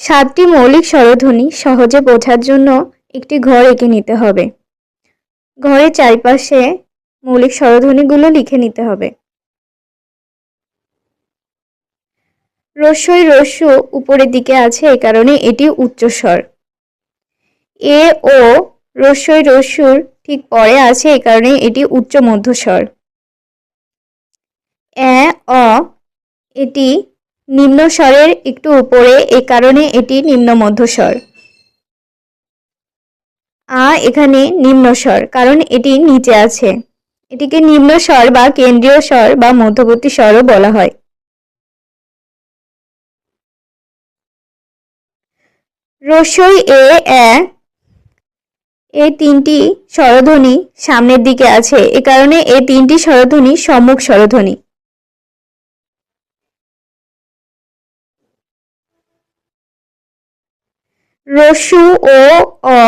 সাতটি মৌলিক স্বরধ্বনি সহজে বোঝার জন্য একটি ঘর এঁকে নিতে হবে। ঘরের চারপাশে মৌলিক স্বরধ্বনিগুলো লিখে নিতে হবে। রস্যই রস্যু উপরের দিকে আছে, এ কারণে এটি উচ্চস্বর এ ও রস্যই রস্যুর ঠিক পরে আছে, এ কারণে এটি উচ্চ মধ্যস্বর এ, অ, এটি নিম্ন স্বরের একটু উপরে, এ কারণে এটি নিম্ন মধ্যস্বর। আ এখানে নিম্ন স্বর, কারণ এটি নিচে আছে। এটিকে নিম্ন স্বর বা কেন্দ্রীয় স্বর বা মধ্যবর্তী স্বরও বলা হয়। রস্যই এ এ এই তিনটি স্বরধ্বনি সামনের দিকে আছে। এ কারণে এই তিনটি স্বরধ্বনি সম্মুখ স্বরধ্বনি। রস্যু ও অ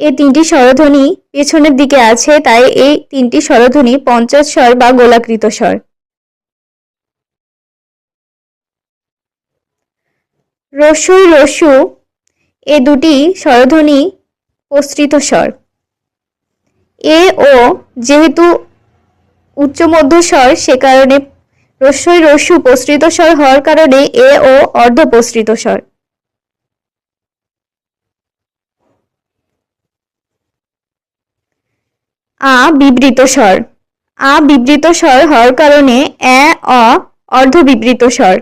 এই তিনটি স্বরধ্বনি পেছনের দিকে আছে, তাই এই তিনটি স্বরধ্বনি পঞ্চাশ স্বর বা গোলাকৃত স্বর। রস্যই রসু এ দুটি স্বরধ্বনি প্রসৃত স্বর। এ, ও যেহেতু উচ্চ মধ্য স্বর, সে কারণে রস্যই রস্যু প্রসৃত স্বর হওয়ার কারণে এ, ও অর্ধ প্রসৃত স্বর। আ বিবৃত স্বর। আ বিবৃত স্বর হওয়ার কারণে এ, অ, অর্ধ বিবৃত স্বর।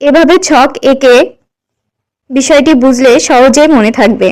এভাবে ছক একে বিষয়টি বুঝলে সহজেই মনে থাকবে।